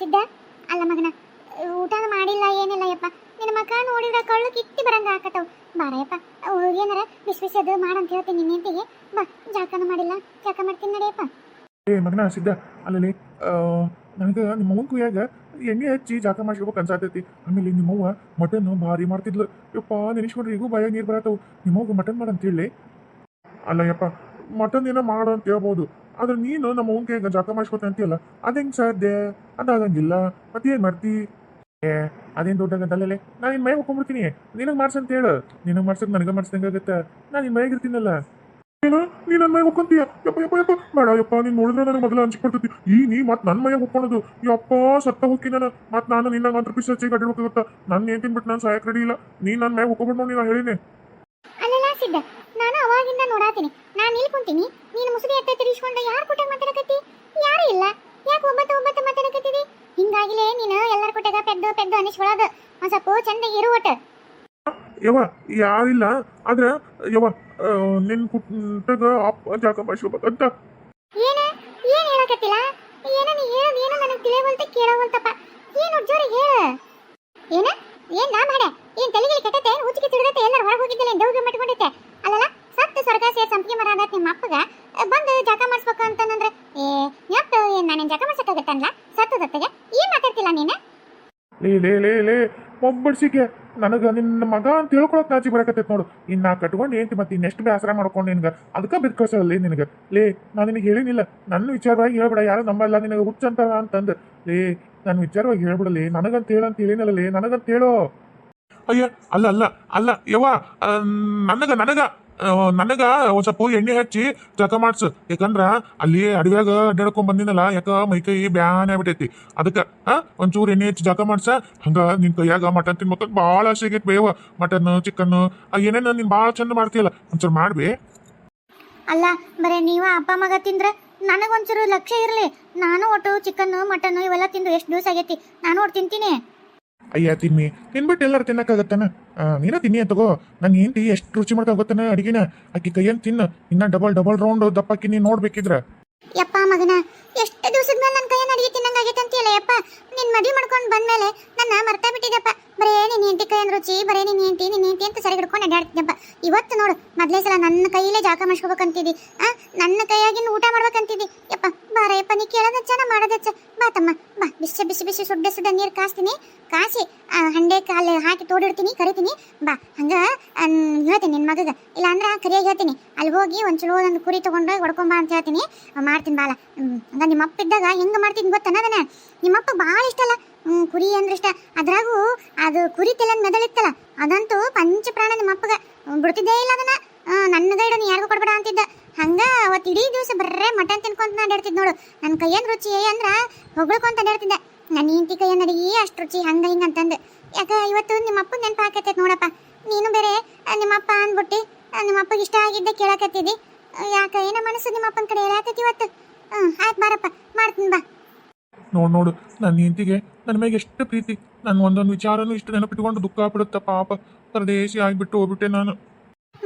ಸಿದ್ಧ? ಅಲ್ಲ ಮಗನ, ಊಟ ಮಾಡಿಲ್ಲ, ಏನಿಲ್ಲ ಯಪ್ಪ ನಿನ್ನ ಮಕ ನೋಡಿದ್ರೆ ಕಳ್ಳು ಕಿತ್ತಿ ಬರಂಗ ಹಾಕತ್ತವು ಬಾರಯ್ಯಪ್ಪ ಏನಾರ ಬಿಸಿ ಬಿಸಿ ಅದು ಮಾಡಂತ ಹೇಳ್ತೀನಿ ನಿನ್ನ ಹೆಂಡತಿಗೆ. ಬಾ ಜಾಕನ ಮಾಡಿಲ್ಲ ಜಾಕ ಮಾಡ್ತೀನಿ ನಡೆಯಪ್ಪ ಏ ಮಗನ, ಸಿದ್ಧ, ಅಲ್ಲಲ್ಲಿ ನನಗೆ ನಿಮ್ಮ ಅವ್ವನ ಕುಯ್ಯಾಗ ಎಣ್ಣೆ ಹಚ್ಚಿ ಜಾಕ ಮಾಡ್ಸ್ಕೋಬೇಕು ಅನ್ಸಾತೈತಿ. ಆಮೇಲೆ ನಿಮ್ಮವ್ವ ಮಟನ್ ಭಾರಿ ಮಾಡ್ತಿದ್ಲು. ಯಪ್ಪ, ನೆನೆಸ್ಕೊಂಡ್ರೆ ಈಗೂ ಬಾಯಾಗ ನೀರು ಬರತ್ತವು. ನಿಮ್ಮವ್ಗ ಮಟನ್ ಮಾಡಂತ ಹೇಳಿ. ಅಲ್ಲ ಯಪ್ಪ ಮಟನ್ ಏನೋ ಮಾಡು ಅಂತ ಹೇಳ್ಬೋದು. ಆದ್ರೆ ನೀನು ನಮ್ಮ ಅವ್ನ ಹೆಂಗ ಜಾಕ ಮಾಡಿಸ್ಕೊತ ಅಂತೀಯಲ್ಲ, ಅದು ಹೆಂಗೆ ಸಾಧ್ಯ? ಅದಾಗಂಗಿಲ್ಲ ಮತ್ತೇನು ಮಾಡ್ತಿ? ಏ, ಅದೇನು ದೊಡ್ಡಾಗದಲ್ಲೇ ನಾನು ನಿನ್ನ ಮೈ ಹೋಗ್ಕೊಂಡ್ಬಿಡ್ತೀನಿ ನಿನಗೆ ಮಾಡ್ಸಂತ ಹೇಳು. ನಿನಗೆ ಮಾಡ್ಸಕ್ ನನಗೆ ಮಾಡ್ಸಂಗಾಗತ್ತೆ ನಾನು ನಿನ್ನ ಮೈಗೆ ಇರ್ತೀನಲ್ಲ. ಏನು ನೀ ನನ್ನ ಮೈ ಹೋಗ್ಕೊಂತೀಯ ಯಪ್ಪ ಯಪ್ಪ ಯಪ್ಪ. ಬೇಡ, ಯಪ್ಪ, ನೀನು ನೋಡಿದ್ರೆ ನನಗೆ ಮೊದಲು ಅನ್ಸ್ಕೊಡ್ತೈತಿ. ಈ ನೀ ಮತ್ತೆ ನನ್ನ ಮೈಯಾಗ ಹೋಗ್ಕೊಳೋದು ಯಪ್ಪ, ಸತ್ತ ಹೋಗಿ ನಾನು. ಮತ್ತೆ ನಾನು ನಿನ್ನ ಒಂದು ಪೀಸ್ ಹಚ್ಚಿ ಗಡ್ಡಿಡ್ಬೇಕಾಗತ್ತ ನನ್ನ ಏನ್ ತಿನ್ಬಿಟ್ಟು ನಾನು ಸಾಯಕ್ ರೆಡಿ ಇಲ್ಲ. ನೀ ನನ್ನ ಮೈ ಹೋಗ್ಕೊಂಡ್ಬಿಟ್ಟು ನೋಡಿ ನಾನು ಹೇಳಿನಿ. ಅಲ್ಲಲ್ಲ ಸಿದ್ಧ. ನಾನು ಅವಾಗಿಂದ ನೋಡಾತೀನಿ. ನಾನು ಇಲ್ಲಿ ಕುಂತೀನಿ. ನೀನು ಮುಸುಡಿ ಎತ್ತ ತಿರ್ಸ್ಕೊಂಡ ಯಾರು ಕೊಟ್ಟಾಗ ಮಾತಾಡಕತ್ತಿ? ಯಾರು ಇಲ್ಲ. ಯಾಕೆ ಒಬ್ಬತ್ತ ಒಬ್ಬತ್ತ ಮಾತಾಡಕತ್ತಿದಿ? ಹಿಂಗಾಗಿಲೇ ನೀನು ಎಲ್ಲರ ಕೊಟ್ಟಾಗ ಪೆದ್ದು ಪೆದ್ದು ಅನಿಸ್ಕೊಳ್ಳೋದು ಒಂದ್ ಸ್ವಲ್ಪ ಚಂದಾಗಿ ಇರು ಒಟ್ಟು. ಯವ್ವ ಯಾರಿಲ್ಲ ಆದ್ರೆ ಯವ್ವ ಆ, ನಿನ್ ಕುಟ್ಟಾಗ ಅಪ್ಪ ಜಾಕ ಮಾಡಿಸ್ಕೋಬೇಕಂತ ಏನ? ಏನ್ ಹೇಳಕತ್ತಿಲ್ಲ? ಏನ ನೀ ಹೇಳೋದು ಏನೋ ನನಗೆ ತಿಳಿಯವಲ್ತ ಕೇಳವಂತಪ್ಪ. ಏನು ಜೋರಿಗೆ ಹೇಳ ಏನ ಏನ್ ನಾ ಮಾಡ ಏನ್ ತಲೆಗೆ ಕೆಟ್ಟತೆ ಹುಚ್ಚಿಗೆ ತಿರುಗತ್ತೆ ಎಲ್ಲರೂ ಹೊರಗೆ ಹೋಗಿದ್ದಲ್ಲ ದೌಗೆ ಮಟ್ಕೊಂಡೈತೆ ಅಲ್ಲಲ್ಲ ಸತ್ತು ಸ್ವರ್ಗ ಸೇರ್ ಸಂಪಿಗೆ ಮರ ಆದತ್ ನಿಮ್ಮ ಅಪ್ಪಗ ಅ, ಬಂದು ಜಾಕ ಮಾಡಿಸ್ಬೇಕು ಅಂತಂದ್ರೆ ಏ ಯಾಕ ಏನ್ ನಾನೇನ್ ಜಾಕ ಮಾಡ್ಸಕ್ಕಾಗತ್ತಲ್ಲ ಸತ್ತದತ್ತಗೆ ಏನ್ ಮಾತಾಡ್ತಿಲ್ಲ ನೀನು ಲೇ ಲೇ ಲೇ, ಒಬ್ಬಡ್ಸಿಗೆ ನನಗೆ ನಿನ್ನ ಮಗ ಅಂತ ತಿಳ್ಕೊಳಕ್ ನಾಚಿ ಬರಕತ್ತೈತೆ ನೋಡು. ಇನ್ನು ಕಟ್ಕೊಂಡು ಏಂತಿ ಮತ್ತೆ ಇನ್ನೆಷ್ಟು ಬೇಸರ ಮಾಡ್ಕೊಂಡು ನಿನ್ಗೆ? ಅದಕ್ಕೆ ಬಿದ್ಕಳ್ಸಲ್ಲ ನಿನಗೆ. ಲೇ ನಾನು ನಿನಗೆ ಹೇಳಿನಿಲ್ಲ. ನನ್ನ ವಿಚಾರವಾಗಿ ಹೇಳ್ಬಿಡ. ಯಾರು ನಂಬಲ್ಲ. ನಿನಗೆ ಹುಚ್ಚಂತಾರ ಅಂತಂದು. ಲೇ ನನ್ನ ವಿಚಾರವಾಗಿ ಹೇಳ್ಬಿಡಲಿ ನನಗಂತ ಹೇಳಂತ ಹೇಳಿನಲ್ಲ ಲೇ. ನನಗಂತ ಹೇಳೋ. ಅಯ್ಯ, ಅಲ್ಲ ಅಲ್ಲ ಅಲ್ಲ, ಯವ್ವ ನನಗ ನನಗ. ನನಗ ಒಂದ್ ಸ್ವಲ್ಪ ಎಣ್ಣೆ ಹಚ್ಚಿ ಜಕ ಮಾಡ್ಸು. ಯಾಕಂದ್ರ ಅಲ್ಲಿ ಅಡವ್ಯಾಗ ಅಡ್ಡಾಡ್ಕೊಂಡ್ ಬಂದಿನಲ್ಲ, ಯಾಕ ಮೈಕೈ ಬ್ಯಾನೆ ಆಗ್ಬಿಟ್ಟೈತಿ ಅದಕ್ಕ ಒಂಚೂರು ಎಣ್ಣೆ ಹಚ್ಚಿ ಜಕ ಮಾಡ್ಸ. ಹಂಗ ನಿನ್ ಕೈಯಾಗ ಮಟನ್ ತಿನ್ಬೇಕಂತ ಭಾಳ ಆಸೆ ಆಗೈತಿ ಬೇವ. ಮಟನ್ ಚಿಕನ್ ಏನೇನ ನೀನ್ ಭಾಳ ಚಂದ ಮಾಡ್ತೀಯಲ್ಲ, ಒಂಚೂರು ಮಾಡ್ಬಿ. ಅಲ್ಲ, ಬರೇ ನೀವ ಅಪ್ಪ ಮಗ ತಿಂದ್ರ ನನಗೊಂಚೂರು ಲಕ್ಷ್ಯ ಇರಲಿ. ನಾನು ಒಟ್ಟು ಚಿಕನ್ ಮಟನ್ ಇವೆಲ್ಲ ತಿಂದು ಎಷ್ಟು ದಿವಸ ಆಗೈತಿ? ನಾನು ಒಟ್ಟು ತಿಂತೀನಿ. ಅಯ್ಯ, ತಿನ್ನಿ. ತಿನ್ಬಿಟ್ಟು ಎಲ್ಲರೂ ತಿನ್ನಕ್ಕಾಗತ್ತಾನ ನೀನ ತಿನ್ನಿ ತಗೋ. ನನ್ನ ಹೆಂಡತಿ ಎಷ್ಟು ರುಚಿ ಮಾಡ್ತಾ ಗೊತ್ತಾನ ಅಡಿಗೆನ? ಆಕಿ ಕೈಯನ್ ತಿನ್ನು. ಇನ್ನ ಡಬಲ್ ಡಬಲ್ ರೌಂಡ್ ದಪ್ಪಕ್ಕಿ ನೀನು ನೋಡ್ಬೇಕಿದ್ರ. ಯಪ್ಪ ಮಗನ, ಎಷ್ಟು ದಿವಸದ ಮೇಲೆ ನನ್ನ ಕೈಯನ್ನು ಅಡಿಗೆ ತಿನ್ನಂಗಾಗೈತೆ ಅಂತೀಯಲ್ಲ ಯಪ್ಪ. ನಿನ್ನ ಮದುವೆ ಮಾಡ್ಕೊಂಡು ಬಂದ್ಮೇಲೆ ನನ್ನ ಮರ್ತಾ ಬಿಟ್ಟಿದ್ದಪ್ಪ ಬರೇ ನಿನ್ನ ಹೆಂಡತಿ ಕೈಯನ್ ರುಚಿ, ಬರೇ ನಿನ್ನ ಹೆಂಡತಿ ನಿನ್ನ ಹೆಂಡತಿ ಅಂತ ಸರಿ ಹಿಡ್ಕೊಂಡು ಅಡ್ಡಾಡ್ತಿದ್ದಪ್ಪ ಇವತ್ತು ನೋಡು ಮೊದಲೇ ಸಲ ನನ್ನ ಕೈಯಲ್ಲೇ ಜಾಕ ಮಾಡಿಸ್ಕೋಬೇಕಂತಿದ್ದಿ. ಆ ನನ್ನ ಕೈಯಾಗಿನ ಊಟ ಮಾಡ್ಬೇಕಂತಿದ್ದಿ. ಯಪ್ಪ ಬಾರ ಯಪ್ಪ ನೀ ಕೇಳೋದಚ್ಚ ನಾ ಮಾಡೋದಚ್ಚ ಬಾ ತಮ್ಮ ಬಾ. ಬಿಸಿ ಬಿಸಿ ಬಿಸಿ ಸುಡ್ಡ ಸುಡ್ಡ ನೀರು ಕಾಸ್ತೀನಿ. ಕಾಸಿ ಹಂಡೆ ಕಾಲು ಹಾಕಿ ತೋಡಿಡ್ತೀನಿ ಕರಿತೀನಿ. ಬಾ ಹಂಗ ಹೇಳ್ತೀನಿ ನಿನ್ನ ಇಲ್ಲ ಅಂದ್ರೆ ಕರಿಯಾಗಿ ಹೇಳ್ತೀನಿ. ಅಲ್ಲಿ ಹೋಗಿ ಒಂದು ಚಲೋ ಒಂದು ಕುರಿ ತೊಗೊಂಡೋಗಿ ಹೊಡ್ಕೊಂಬಾ ಅಂತ ಹೇಳ್ತೀನಿ. ಮಾಡ್ತೀನಿ ಬಾಲ. ಹಂಗ ನಿಮ್ಮ ಅಪ್ಪ ಇದ್ದಾಗ ಹೆಂಗೆ ಮಾಡ್ತೀನಿ ಗೊತ್ತನ ನಿಮ್ಮಪ್ಪ ಭಾಳ ಇಷ್ಟ ಅಲ್ಲ? ಕುರಿ ಅಂದ್ರೆ ಇಷ್ಟ. ಅದ್ರಾಗೂ ಅದು ಕುರಿ ತೆಲನ್ ಮೆದಳಿತ್ತಲ್ಲ ಅದಂತೂ ಪಂಚ ಪ್ರಾಣ ನಿಮ್ಮ ಅಪ್ಪಗ. ಹ್ಮ್, ಬಿಡ್ತಿದ್ದೇ ಇಲ್ಲ ಅದನ್ನ ನನ್ನ ಗೈಡ ನೀ ಯಾರಿಗೂ ಕೊಡ್ಬೇಡ ಅಂತಿದ್ದ. ಹಂಗ ಅವತ್ತು ಇಡೀ ದಿವಸ ಬರ್ರೆ ಮಟನ್ ತಿನ್ಕೊಂತ ಅಡ್ಯಾಡ್ತಿದ್ ನೋಡು. ನನ್ನ ಕೈಯನ್ ರುಚಿ ಅಂದ್ರ ಹೊಗಳ್ಕೊಂತ ಅಡ್ಯಾಡ್ತಿದ್ದೆ ನನ್ನ ಹೆಂಡತಿ ಕೈಯನ್ ಅಡಿಗೆ ಅಷ್ಟು ರುಚಿ ಹಂಗ ಹಿಂಗ ಅಂತಂದು. ಯಾಕೆ ಇವತ್ತು ನಿಮ್ಮ ಅಪ್ಪ ನೆನಪು ಹಾಕತ್ತೈತೆ ನೋಡಪ್ಪ. ನೀನು ಬೇರೆ ನಿಮ್ಮಪ್ಪ ಅಂದ್ಬಿಟ್ಟು ಆ, ನಿಮ್ಮ ಅಪ್ಪಗೆ ಇಷ್ಟ ಆಗಿದ್ದೆ ಕೇಳಕತ್ತಿದ್ದಿ. ಯಾಕೆ ಏನೋ ಮನಸ್ಸು ನಿಮ್ಮ ಅಪ್ಪನ ಕಡೆ ಹೇಳಾಕತ್ತಿ ಇವತ್ತು? ಹ್ಞೂ ಆಯ್ತು ಬಾರಪ್ಪ ಮಾಡ್ತೀನಿ ಬಾ. ನೋಡು ನೋಡು ನನ್ನ ಹೆಂಡತಿಗೆ ನನ್ನ ಮೇಲೆ ಎಷ್ಟು ಪ್ರೀತಿ. ನನ್ನ ಒಂದೊಂದು ವಿಚಾರನೂ ಇಷ್ಟು ನೆನಪಿಟ್ಕೊಂಡು ದುಃಖ ಪಡುತ್ತ ಪಾಪ. ಪರದೇಶಿ ಆಗಿಬಿಟ್ಟು ಹೋಗ್ಬಿಟ್ಟೆ ನಾನು.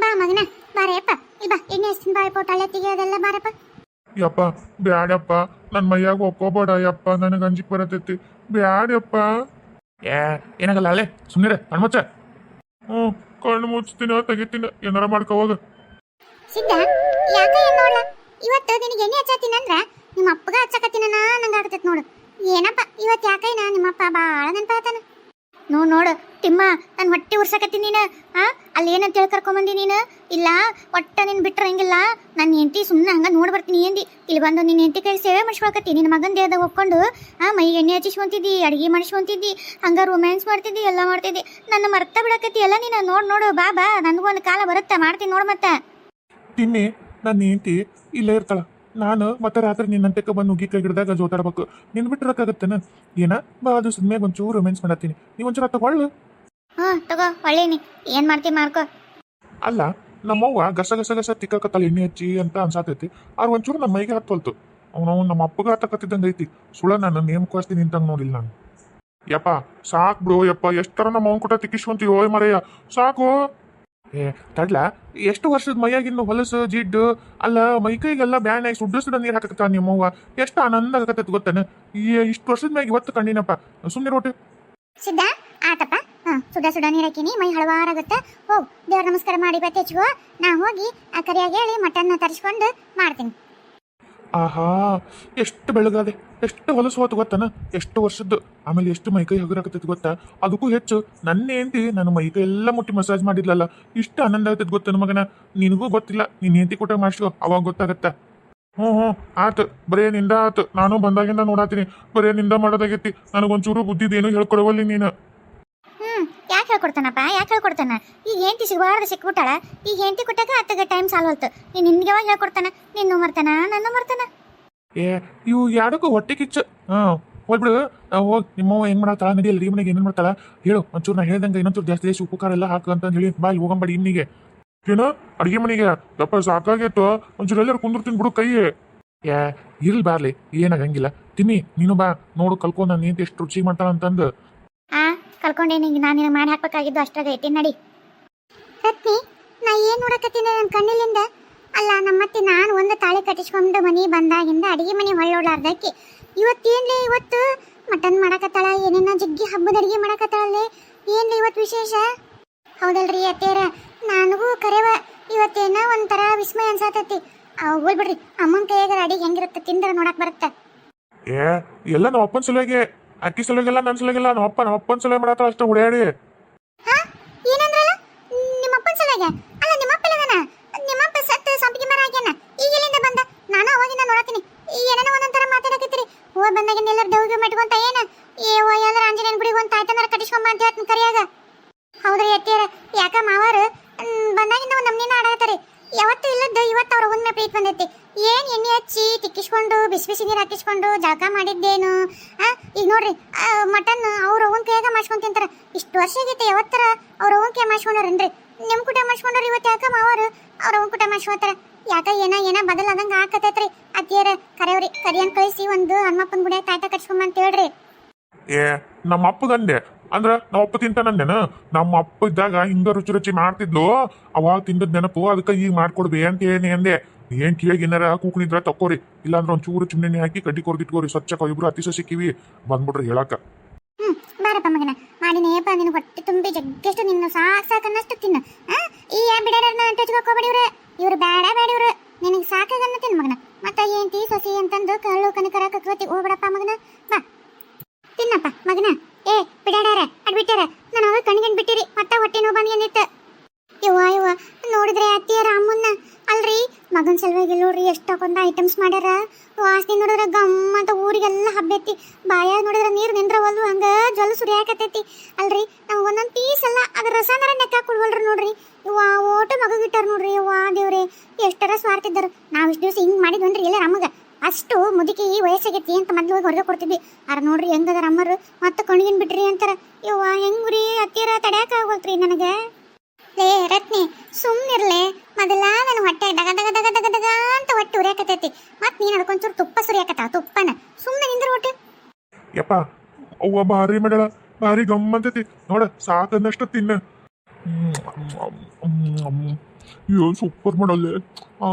ಬಾ ಮಗನ ಬಾರಪ್ಪ ಇಲ್ಲಿ ಬಾ ಎಣ್ಣೆ ಹಚ್ತೀನಿ ಬಾಯಿ ಪೋಟ ತೆಗಿಯೋದೆಲ್ಲ ಬಾರಪ್ಪ ಯಪ್ಪ ಬ್ಯಾಡಪ್ಪ. ನನ್ನ ಮೈಯಾಗ ಒಕ್ಕೋಬೇಡ ಯಪ್ಪ ನನಗೆ ಅಂಜಿಕ್ ಬರತೈತಿ. ಬ್ಯಾಡಪ್ಪ. ಏ ಏನಾಗಲ್ಲ ಅಲ್ಲೇ ಸುಮ್ಮನೆ ಕಣ್ಮಚ್ಚ ಹ್ಞೂ ಕಣ್ಣು ಮುಚ್ತೀನಿ ತೆಗಿತೀನ ಏನಾರ ಮಾಡ್ಕೊ ಹೋಗ. ಸಿದ್ಧ ಯಾಕ ಏನ್ ನೋಡ್ಲ? ಇವತ್ತು ನಿನಗೆ ಎಣ್ಣೆ ಹಚ್ಚತ್ತೀನಿ ಅಂದ್ರ ನಿಮ್ಮ ಅಪ್ಪಗ ಹಚ್ಚಕತ್ತೀನ ನಂಗೆ ಆಗ್ತೈತೆ ನೋಡು. ಏನಪ್ಪ ಇವತ್ತು ಯಾಕೈನ? ನಿಮ್ಮಪ್ಪ ಭಾಳ ನೆನಪಾತಾನ. ನೋಡು ನೋಡು. ತಿಮ್ಮ, ನಾನು ಹೊಟ್ಟೆ ಉರ್ಸಕತ್ತಿ ನೀನು. ಆ? ಅಲ್ಲಿ ಏನಂತ ಹೇಳಿ ಕರ್ಕೊಂಬಂದಿ ನೀನು? ಇಲ್ಲ ಒಟ್ಟ ನಿನ್ ಬಿಟ್ರೆ ಹಂಗಿಲ್ಲ. ನನ್ನ ಹೆಂಡತಿ ಸುಮ್ಮನೆ ಹಂಗ ನೋಡಿ ಬರ್ತೀನಿ ಏನ್ದಿ ಇಲ್ಲಿ ಬಂದು ನಿನ್ನ ಹೆಂಡತಿ ಕೈ ಸೇವೆ ಮಾಡಿಸ್ಕೊಳಕತ್ತಿ ನಿನ್ನ ಮಗನ ದೇಹದಾಗ ಒಪ್ಕೊಂಡು, ಆ ಮೈಗೆ ಎಣ್ಣೆ ಹಚ್ಚಿಸ್ಕೊಂತಿದ್ದಿ ಅಡಿಗೆ ಮಾಡಿಸ್ಕೊಂತಿದ್ದಿ ಹಂಗ ರೊಮ್ಯಾನ್ಸ್ ಮಾಡ್ತಿದ್ದಿ, ಎಲ್ಲ ಮಾಡ್ತಿದ್ದಿ. ನನ್ನ ಮರ್ತ ಬಿಡಕತ್ತಿ ಎಲ್ಲ ನೀನು? ನೋಡು ನೋಡು, ಬಾ ಬಾ. ನನಗೂ ಒಂದು ಕಾಲ ಬರುತ್ತೆ? ಮಾಡ್ತೀನಿ ನೋಡು ಮತ್ತೆ. ತಿನ್ನಿ ನನ್ನ ಹೆಂಡತಿ ಇಲ್ಲೇ ಇರ್ತಾಳ. ನಾನು ಮತ್ತೆ ರಾತ್ರಿ ನಿನ್ನಂತೆಕ ಬಂದು ನುಗ್ಗಿಕಾಯಿ ಕೈ ಗಿಡದಾಗ ಜೋತಾಡ್ಬೇಕು ನಿನ್ ಬಿಟ್ಟಿರಕ್ಕಾಗತ್ತೇನ ಏನ? ಬಾ ಅದು ಸುಮ್ಮನೆ ಒಂಚೂರು ರೊಮ್ಯಾನ್ಸ್ ಮಾಡತ್ತೀನಿ. ನೀವು ಒಂಚೂರು ತಗೊಳ್ಳು ಹಾ ತಗೋ ಒಳ್ಳೇನಿ ಏನ್ ಮಾಡ್ತಿ ಮಾಡ್ಕೋ. ಅಲ್ಲ ನಮ್ಮವ್ವ ಗಸ ಗಸ ಗಸ ತಿಕ್ಕಕತ್ತಲ್ಲ ಎಣ್ಣೆ ಹಚ್ಚಿ ಅಂತ ಅನ್ಸಾತೈತಿ. ಆದ್ರೆ ಒಂಚೂರು ನಮ್ಮ ಮೈಗೆ ಹತ್ತೋಲ್ತು ಅವನು ನಮ್ಮ ಅಪ್ಪಗ ಹತ್ತಕತ್ತಿದ್ದಂಗೆ ಐತಿ. ಸುಳ ನಾನು ನೇಮಕಾಸ್ತೀನಿ ನಿಂತಂಗೆ ನೋಡಿಲ್ಲ ನಾನು. ಯಪ್ಪ ಸಾಕು ಬ್ರೋ ಯಪ್ಪ. ಎಷ್ಟರ ನಮ್ಮ ಅವ್ನ ಕೊಟ್ಟ ಓಯ್ ಮರೆಯ. ಸಾಕು. ಏ, ತಡ್ಲ, ಎಷ್ಟು ವರ್ಷದ ಮೈಯಾಗಿನ್ನು ಹೊಲಸು, ಜಿಡ್ಡು, ಅಲ್ಲ ಮೈಕೈಗೆಲ್ಲ ಬ್ಯಾನ್ ಆಗಿ ಸುಡ್ಡು ಸುಡ ನೀರು ಹಾಕತ್ತ ನಿಮ್ಮವ್ವ ಎಷ್ಟು ಆನಂದ ಆಗತ್ತ ಗೊತ್ತನ? ಈ, ಇಷ್ಟು ವರ್ಷದ ಮ್ಯಾಗ ಇವತ್ತು ಕಣ್ಣಿನಪ್ಪ ಸುಮ್ಮನೆ ರೋಟಿ ಸಿದ್ಧ, ಆತಪ್ಪ. ಹಾ ಸುಡ ನೀರು ಹಾಕಿನಿ, ಮೈ ಹಳವಾರಾಗತ್ತ. ಹೋಗ್, ದೇವ್ರ ನಮಸ್ಕಾರ ಮಾಡಿ ಬತ್ತೆ ಹಚ್ಕೋ ನಾ ಹೋಗಿ, ಆ ಕರಿಯಾಗಿ ಹೇಳಿ ಮಟನ್ ತರಿಸ್ಕೊಂಡು ಮಾಡ್ತೀನಿ. ಆಹಾ, ಎಷ್ಟು ಬೆಳಗಾದೆ, ಎಷ್ಟು ಹೊಲಸು ಹೋತು ಗೊತ್ತನ? ಎಷ್ಟು ವರ್ಷದ್ದು? ಆಮೇಲೆ ಎಷ್ಟು ಮೈಕೈ ಹಗುರಾಕತ್ತೈತಿ ಗೊತ್ತಾ? ಅದಕ್ಕೂ ಹೆಚ್ಚು ನನ್ನ ಹೆಂಡತಿ ನನ್ನ ಮೈಕೈ ಎಲ್ಲ ಮುಟ್ಟಿ ಮಸಾಜ್ ಮಾಡಿದ್ಲಲ್ಲ, ಇಷ್ಟು ಆನಂದ ಆಗ್ತೈತಿ ಗೊತ್ತನ ಮಗನ? ನಿನಗೂ ಗೊತ್ತಿಲ್ಲ, ನಿನ್ನ ಹೆಂಡತಿ ಕೊಟ್ಟ ಮಾಡಿಸ್ಕೊ, ಅವಾಗ ಗೊತ್ತಾಗತ್ತ? ಹ್ಞೂ ಹ್ಞೂ, ಆತು, ಬರೇ ನಿಂದ ಆತು, ನಾನು ಬಂದಾಗಿಂದ ನೋಡಾತೀನಿ, ಬರೇ ನಿಂದ ಮಾಡೋದಾಗೈತಿ, ನನಗೊಂಚೂರು ಬುದ್ಧಿದೇನು ಹೇಳ್ಕೊಡವಲ್ಲಿ ನೀನು? ಯಾಕೆ ಹೇಳ್ಕೊಡ್ತಾನಪ್ಪ? ಯಾಕೆ ಹೇಳ್ಕೊಡ್ತಾನ? ಈ ಹೆಂಡತಿ ಸಿಗಬಾರ್ದು ಸಿಕ್ಬಿಟ್ಟಾಳ? ಈ ಹೆಂಡತಿ ಕೊಟ್ಟಾಗ ಅತ್ತಗ ಟೈಮ್ ಸಾಲ್ವ್ ಆಯ್ತು ನೀನ್ ನಿನ್ಗೆ ಯಾವಾಗ ಹೇಳ್ಕೊಡ್ತಾನ? ನಿನ್ನ ಮರ್ತಾನ? ನನ್ನ ಮರ್ತಾನ? ಏ, ಇವು ಯಾರಕ್ಕೂ ಹೊಟ್ಟೆ ಕಿಚ್ಚ. ಹಾಂ, ಹೋಗ್ಬಿಡು. ಹೋಗಿ. ನಿಮ್ಮವ್ವ ಏನ್ ಮಾಡ್ತಾಳ ನಡಿ ಅಲ್ರಿ ಮನೆಗೆ ಏನೇನು ಮಾಡ್ತಾಳ? ಹೇಳು, ಒಂಚೂರು ನಾ ಹೇಳ್ದಂಗೆ ಇನ್ನೊಂಚೂರು ಜಾಸ್ತಿ ದೇಶ ಉಪಕಾರ ಎಲ್ಲ ಹಾಕು ಅಂತ ಹೇಳಿ ಬಾ ಇಲ್ಲಿ ಹೋಗಂಬಡಿ ಇನ್ನಿಗೆ. ಏನು? ಅಡಿಗೆ ಮನೆಗೆ? ದಪ್ಪ, ಸಾಕಾಗೈತು? ಒಂಚೂರು ಎಲ್ಲರೂ ಕುಂದಿರ್ತೀನಿ ಬಿಡು ಕೈ ಏ, ಇರ್ಲಿ ಬಾರ್ಲಿ. ಏನಾಗಂಗಿಲ್ಲ ತಿನ್ನಿ, ನೀನು ಬಾ. ನೋಡು ಕಲ್ಕೊ ನಾನು ಏನು ಎಷ್ಟು ರುಚಿ ಮಾಡ್ತಾಳ ಅಂತಂದು ಈಗ ಕಲ್ಕೊಂಡೇನಿ ನಾನು ನಿನಗೆ ಮಾಡಿ ಹಾಕ್ಬೇಕಾಗಿದ್ದು ಅಷ್ಟಾಗ ಐತಿ ನಡಿ. ರತ್ನಿ ನಾ ಏನ್ ನೋಡಕತ್ತೀನಿ ನನ್ನ ಕಣ್ಣಿಲಿಂದ? ಅಲ್ಲ ನಮ್ಮತ್ತೆ ನಾನು ಒಂದು ತಾಳಿ ಕಟ್ಟಿಸ್ಕೊಂಡು ಮನಿ ಬಂದಾಗಿಂದ ಅಡಿಗೆ ಮನೆ ಹೊಳ್ಳೋಡ್ಲಾರ್ದಕ್ಕೆ. ಇವತ್ತೇನ್ಲಿ ಇವತ್ತು? ಮಟನ್ ಮಾಡಕತ್ತಾಳ ಏನೇನೋ ಜಗ್ಗಿ ಹಬ್ಬದ ಅಡಿಗೆ ಮಾಡಕತ್ತಾಳಲ್ಲಿ. ಏನ್ಲಿ ಇವತ್ತು ವಿಶೇಷ? ಹೌದಲ್ರಿ ಅತ್ತೇರ ನನಗೂ ಕರೆವ ಇವತ್ತೇನ ಒಂಥರ ವಿಸ್ಮಯ ಅನ್ಸಾತೈತಿ. ಹೋಗ್ಬಿಡ್ರಿ ಅಮ್ಮನ ಕೈಯಾಗ ಅಡಿಗೆ ಹೆಂಗಿರುತ್ತೆ ತಿಂದ್ರೆ ನೋಡಕ್ ಬರುತ್ತೆ. ಏ ಎಲ್ಲ ನಾವು ಅಪ್ಪನ ಸಲುವಾಗಿ ಅಕ್ಕಿ ಸಲುವಾಗಿಲ್ಲ ನನ್ನ ಸಲುವಾಗಿಲ್ಲ ನಮ್ಮ ಅಪ್ಪ ನಮ್ಮ ಅಪ್ಪನ ಸಲುವಾಗಿ ಮಾಡತ್ತಾಳ ಅಷ್ಟು ಹುಡಿಯಾಡಿ ಹಾ? ಏನಂದ್ರಲ್ಲ? ನಿಮ್ಮಪ್ಪನ ಸಲಗ ಅಲ್ಲ ನಿಮ್ಮಪ್ಪ ಇಲ್ಲದನ? ನಿಮ್ಮಪ್ಪ ಸತ್ತ ಸಂಪಿಗೆ ಮರ ಆಗ್ಯಾನ? ಈಗ ಎಲ್ಲಿಂದ ಬಂದ? ನಾನು ಅವಾಗಿಂದ ನೋಡತ್ತೀನಿ. ಈ ಏನೇನೋ ಒಂದೊಂಥರ ಮಾತಾಡಕತ್ತೀರಿ? ಹೂವ ಬಂದಾಗಿನ ಎಲ್ಲರ ದೌಗೆ ಮೆಟ್ಕೊಂತ ಏನ? ಏ ಅಂದ್ರೆ ಆಂಜನೇಯನ ಗುಡಿಗೆ ಒಂದು ತಾಯ್ತಂದ್ರ ಕಟ್ಟಿಸ್ಕೊಂಬ ಅಂತ ಹೇಳ್ತೀನಿ ಕರಿಯಾಗ. ಹೌದ್ರಿ ಅತ್ತಿಯರ. ಯಾಕ ಮಾವಾರು? ಬಂದಾಗಿಂದ ಒಂದು ನಮ್ನಿನ ಆಡಾಕತ್ತಾರಿ ಯಾವತ್ತೂ ಇಲ್ಲದ್ದು ಇವತ್ತು ಅವ್ರ ಒಂದ್ಮೆ ಪ್ರೀತಿ ಬಂದೈತಿ. ಏನ್ ಎಣ್ಣೆ ಹಚ್ಚಿ ತಿಕ್ಕಿಸ್ಕೊಂಡು, ಬಿಸಿ ಬಿಸಿ ನೀರು ಹಾಕಿಸ್ಕೊಂಡು ಜಳಕ ಮಾಡಿದ್ದೇನು? ಈಗ ನೋಡ್ರಿ ಮಟನ್ ಅವ್ರ ಅವನ್ ಕೈಯಾಗ ಮಾಡ್ಸ್ಕೊಂಡ್ ತಿಂತಾರ. ಇಷ್ಟು ವರ್ಷ ಆಗೈತೆ ಯಾವತ್ತರ ಅವ್ರ ಅವನ್ ಕೈ ಮಾಡ್ಸ್ಕೊಂಡಾರನ್ರಿ? ನಿಮ್ ಕೂಟ ಮಾಡ್ಸ್ಕೊಂಡ್ರಿ ಇವತ್ತು ಯಾಕ ಮಾವರು ಅವ್ರ ಅವನ್ ಕೂಟ ಮಾಡ್ಸ್ಕೊತಾರ ಯಾಕ ಏನ ಏನ ಬದಲಾದಂಗ ಆಕತೈತ್ರಿ ಅತ್ತಿಯರ ಕರೆಯವ್ರಿ. ಕರಿಯನ್ ಕಳಿಸಿ ಒಂದು ಹನುಮಪ್ಪನ ಗುಡಿಯಾಗ ತಾಯ್ತ ಕಟ್ಸ್ಕೊಂಬ ಅಂತ ಹೇಳ್ರಿ. ಏ ನಮ್ಮ ಅಪ್ಪಗಂದೆ ಅಂದ್ರ ನಮ್ಮ ಅಪ್ಪ ತಿಂತಾನಂದೇನ ನಮ್ಮ ಅಪ್ಪ ಇದ್ದಾಗ ಹಿಂಗ ರುಚಿ ರುಚಿ ಮಾಡ್ತಿದ್ಲು. ಅವಾಗ ತಿಂದದ್ ನೆನಪು ಅದಕ್ಕೆ ಈಗ ಮಾಡ್ಕೊಡ್ಬಿ ಅಂತ ಹೇಳಿ ಅಂದೆ. ಏನ್ ಕೇಳಿ ಏನಾರ ಕೂಕ್ನಿದ್ರ ತಕ್ಕೋರಿ. ಇಲ್ಲಾಂದ್ರ ಒಂದ್ ಚೂರು ಚುಮ್ಮನೆ ಹಾಕಿ ಕಡ್ಡಿ ಕೊರ್ದಿಟ್ಕೋರಿ. ಸ್ವಚ್ಛ ಇಬ್ರು ಅತಿ ಸಿಕ್ಕಿವಿ. ಬಂದ್ಬಿಡ್ರಿ ಹೇಳಾಕ. ಹ್ಮ್, ಬಾರಪ್ಪ ಮಗನ. ಮಾಡಿನೇಪ ನಿನ್ನ ಹೊಟ್ಟೆ ತುಂಬಿ ಜಗ್ಗೆಷ್ಟು ನಿನ್ನ ಸಾಕ್ ಸಾಕನ್ನಷ್ಟು ತಿನ್ನು. ಈ ಬಿಡಾರನ್ನ ಅಂಟಿಸ್ಕೋಬೇಡಿ ಇವ್ರೆ. ಇವ್ರು ಬೇಡ ಬೇಡ ಇವ್ರು. ನಿನಗೆ ಸಾಕಾಗನ್ನ ತಿನ್ ಮಗನ. ಮತ್ತ ಏಂತಿ ಸಸಿ ಅಂತಂದು ಕಲ್ಲು ಕನಕರ ಕಕ್ರತಿ ಹೋಗ್ಬಿಡಪ್ಪ ಮಗನ. ಬಾ. ತಿನ್ನಪ್ಪ ಮಗನ. ಏ ಬಿಡಾಡಾರ ಅಡ್ಬಿಟ್ಟಾರ ನಾನು ಅವಾಗ ಕಣ್ಣಿಗೆ ಬಿಟ್ಟಿರಿ ಮತ್ತ ಹೊಟ್ಟೆ ನೋವು ಬಂದು ಏನಿತ್ತು ಯವ್ವ ಯವ್ವ ನೋಡಿದ್ರೆ ಅತ್ತಿಯರ ಅಮ್ಮನ್ನ ಅಲ್ರಿ ಮಗನ ಸಲುವಾಗಿ ನೋಡ್ರಿ ಎಷ್ಟೊಂದ ಮಾಡ್ಯಾರ? ವಾಸನೆ ನೋಡಿದ್ರೆ ಗಮ್ ಅಂತ ಊರಿಗೆಲ್ಲ ಹಬ್ಬೈತಿ. ಬಾಯಾಗ ನೋಡಿದ್ರೆ ನೀರು ನಿಂದ್ರವಲ್ಲು ಹಂಗ ಜೊಲ್ ಸುರಿಯಾಕತೈತಿ ಅಲ್ರಿ, ನಮ್ಗೆ ಒಂದೊಂದು ಪೀಸ್ ಎಲ್ಲ ಅದ್ರ ರಸನರ ನೆಕ್ಕ ಕುಡ್ವಲ್ರಿ ನೋಡ್ರಿ. ಇವ್ವ ಓಟು ಮಗಗಿಟ್ಟಾರ ನೋಡ್ರಿ ವಾ ದೇವ್ರೆ. ಎಷ್ಟರ ಸ್ವಾರ್ಥಿದ್ದರು ನಾವು ಇಷ್ಟು ದಿವಸ ಹಿಂಗ್ ಮಾಡಿದ್ವಂದ್ರಿ ಇಲ್ಲ ನಮಗೆ ಅಷ್ಟು ಮುದುಕಿ ವಯಸ್ಸಾಗೈತಿ ಅಂತ ಮೊದ್ಲು ಹೋಗಿ ಹೊರಗೆ ಕೊಡ್ತಿದ್ವಿ. ಆರ ನೋಡ್ರಿ, ಹೆಂಗದಾರ ಅಮ್ಮರು? ಮತ್ತೆ ಕಣ್ಗಿನ್ ಬಿಟ್ರಿ ಅಂತಾರ. ಯವ್ವ, ಹೆಂಗ್ರಿ ಅತ್ತಿರ ತಡ್ಯಾಕ ಆಗೋಲ್ತ್ರಿ ನನಗೆ? ಲೇ ರತ್ನಿ ಸುಮ್ಮನಿರ್ಲೆ ಮೊದಲ ನನ್ನ ಹೊಟ್ಟೆ ಡಗ ಡಗ ಡಗ ಡಗ ಡಗ ಅಂತ ಹೊಟ್ಟೆ ಉರಿಯಾಕತೈತಿ ಮತ್ ನೀನ್ ಅದಕ್ಕೊಂಚೂರು ತುಪ್ಪ ಸುರಿಯಾಕತ್ತ ತುಪ್ಪನ. ಸುಮ್ಮನೆ ನಿಂದ್ರ ಹೊಟ್ಟೆ. ಯಪ್ಪ ಅವ್ವ ಭಾರಿ ಮಾಡಳ ಭಾರಿ ಗಮ್ಮಂತೈತಿ ನೋಡ ಸಾಕನ್ನಷ್ಟು ತಿನ್ನ. ಅಯ್ಯೋ ಸೂಪರ್ ಮಾಡಲ್ಲೇ ಆ,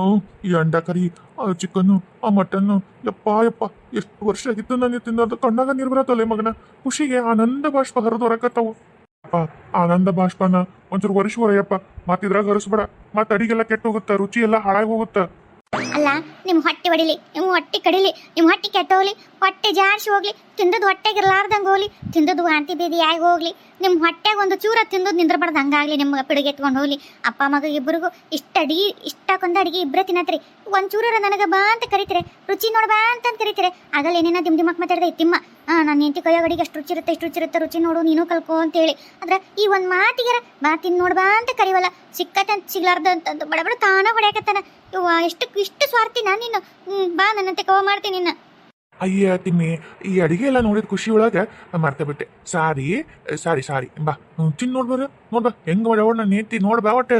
ಈ ಅಂಡ ಕರಿ ಆ ಚಿಕನ್ನು ಆ ಮಟನ್ನು. ಯಪ್ಪ ಯಪ್ಪ ಎಷ್ಟು ವರ್ಷ ಆಗಿತ್ತು ನನಗೆ ತಿನ್ನೋದು. ಕಣ್ಣಾಗ ನೀರು ಬರತ್ತಲ್ಲ ಮಗನ. ಖುಷಿಗೆ ಆನಂದ ಬಾಷ್ಪ ಹರಿದು ಹೊರಕತ್ತಾವು. ಆನಂದ ಬಾಷ್ಪನ ಒಂಚೂರು ವರ್ಷ ಹೊರಯಪ್ಪ ಮತ್ತಿದ್ರಾಗ ಹೊರಸ್ಬೇಡ. ಮತ್ತೆ ಅಡಿಗೆಲ್ಲ ಕೆಟ್ಟ ಹೋಗುತ್ತ ರುಚಿ ಎಲ್ಲ ಹಾಳಾಗಿ ಹೋಗುತ್ತ? ಅಲ್ಲ, ನಿಮ್ ಹೊಟ್ಟೆ ಹೊಡಿಲಿ ನಿಮ್ಮ ಹೊಟ್ಟೆ ಕಡಿಲಿ ನಿಮ್ಮ ಹೊಟ್ಟೆ ಕೆಟ್ಟೋಗ್ಲಿ. ಹೊಟ್ಟೆ ಜಾಡ್ಸಿ ಹೋಗ್ಲಿ. ತಿಂದದ್ದು ಹೊಟ್ಟೆಗೆ ಇರ್ಲಾರ್ದಂಗೆ ಹೋಗ್ಲಿ. ತಿಂದದ್ದು ವಾಂತಿ ಬೇದಿ ಹೋಗ್ಲಿ. ನಿಮ್ಮ ಹೊಟ್ಟೆಗೆ ಒಂದು ಚೂರ ತಿಂದದ್ದು ನಿಂದ್ರಬಾರ್ದು. ಹಂಗಾಗ್ಲಿ ನಿಮ್ಮ ಪಿಡುಗೆ ಎತ್ಕೊಂಡು ಹೋಗ್ಲಿ. ಅಪ್ಪ, ಮಗ ಇಬ್ಬರಿಗೂ ಇಷ್ಟ ಅಡಿಗೆ ಇಷ್ಟಕ್ಕೊಂದು ಅಡಿಗೆ ಇಬ್ಬರೇ ತಿನ್ನತ್ರಿ. ಒಂದು ಚೂರ ನನಗೆ ಬಾ ಅಂತ ಕರಿತಾರೆ. ರುಚಿ ನೋಡ ಬಾ ಅಂತ ಕರಿತಾರೆ. ಆಗಲ್ಲ ಏನೇನ ದಿಮ್ ದಿಮಕ್ ಮಾತಾಡ್ದೆ, ತಿಮ್ಮ. ನಾನು ಎಂತಿ ಕೈಯಾಗ ಅಡಿಗೆ ಅಷ್ಟು ರುಚಿ ಇರುತ್ತೆ, ಇಷ್ಟು ರುಚಿ ಇರುತ್ತೆ, ರುಚಿ ನೋಡು, ನೀನು ಕಲ್ಕೋ ಅಂತೇಳಿ ಆದ್ರೆ ಈ ಒಂದು ಮಾತಿಗೆರ ಬಾ, ತಿನ್ ನೋಡ್ಬಾ ಅಂತ ಕರಿವಲ್ಲ. ಅಂತ ಸಿಗ್ಲಾರ್ದು ಅಂತ ಬಡ ಬಡ ತಾನ ಹೊಡ್ಯಾಕತ್ತಾನ. ಇವ ಎಷ್ಟು, ಇಷ್ಟು ಸ್ವಾರ್ಥಿ ನಾನು? ನೀನು ಬಾ ನನ್ನಂತೆ ಕವ ಮಾಡ್ತೀನಿ ನಿನ್ನ. ಅಯ್ಯ, ತಿಮ್ಮಿ, ಈ ಅಡಿಗೆ ಎಲ್ಲ ನೋಡಿದ ಖುಷಿ ಒಳಗೆ ಮರ್ತ ಬಿಟ್ಟೆ. ಸಾರಿ ಸಾರಿ ಸಾರಿ. ಬಾ ತಿನ್ ನೋಡ್ಬಾರ ನೋಡ್ಬಾ, ಹೆಂಗ್ ಮಾಡ್ಯಾವ ನನ್ನ ಹೆಂಡತಿ ನೋಡ್ಬಾ ಒಟ್ಟು.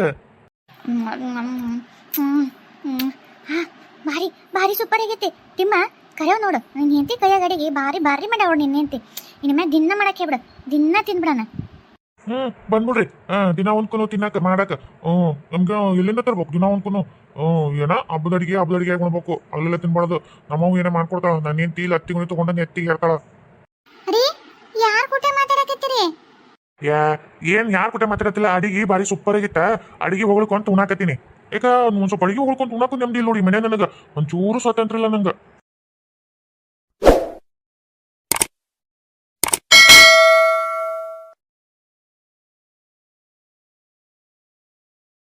ಭಾರಿ ಭಾರಿ ಸೂಪರ್ ಆಗೈತಿ. ತಿಮ್ಮ, ಕರೆಯವ್ ನೋಡು. ನಿನ್ನ ಹೆಂಡತಿ ಕೈಯಾಗ ಅಡಿಗೆ ಭಾರಿ ಭಾರಿ ಮಾಡ್ಯಾವ ನಿನ್ನ ಹೆಂಡತಿ. ಇನ್ನು ಮ್ಯಾಗ ದಿನ ಮಾಡಕ್ಕೆ ಬಿಡು ದಿನ ತಿನ್ಬಿಡಣ. ಹ್ಮ್ ಬಂದ್ಬಿಡ್ರಿ. ಹಾಂ ದಿನ ಒಂದ್ಕೊನು ತಿನ್ನಾಕ ಮಾಡಕ್ಕೆ ಹ್ಮ್ ನಮ್ಗೆ ಎಲ್ಲಿಂದ ತರ್ಬೇಕು? ದಿನ ಒಂದ್ಕೊನು ಹ್ಮ್ ಏನ? ಹಬ್ಬದ ಅಡಿಗೆ ಹಬ್ಬದ ಅಡಿಗೆ ಮಾಡ್ಬೇಕು ಅಲ್ಲೆಲ್ಲ ತಿನ್ಬಾರ್ದು. ನಮ್ಮವ್ ಏನೋ ಮಾಡ್ಕೊಡ್ತಾಳ? ನಾನು ಏನ್ ತೀಲ್ ಹತ್ತಿ ಗುಣಿ ತಗೊಂಡ ಎತ್ತಿಗೆ ಹೇಳ್ತಾಳ. ಯಾ ಏನ್ ಯಾರ ಕೂಟ ಮಾತಾಡತ್ತಿಲ್ಲ? ಅಡಿಗೆ ಭಾರಿ ಸೂಪರ್ ಆಗಿತ್ತ. ಅಡಿಗೆ ಹೊಗಳ್ಕೊಂತ ಉಣಾಕತ್ತೀನಿ. ಯಾಕ ಒಂದ್ ಸ್ವಲ್ಪ ಅಡಿಗೆ ಹೊಗಳ್ಕೊಂತ ಉಣಾಕು ನೆಮ್ಮದಿ ನೋಡಿ ಮನೆ ನನಗ. ಒಂಚೂರು ಸ್ವಾತಂತ್ರ್ಯ ಇಲ್ಲ ನಂಗ.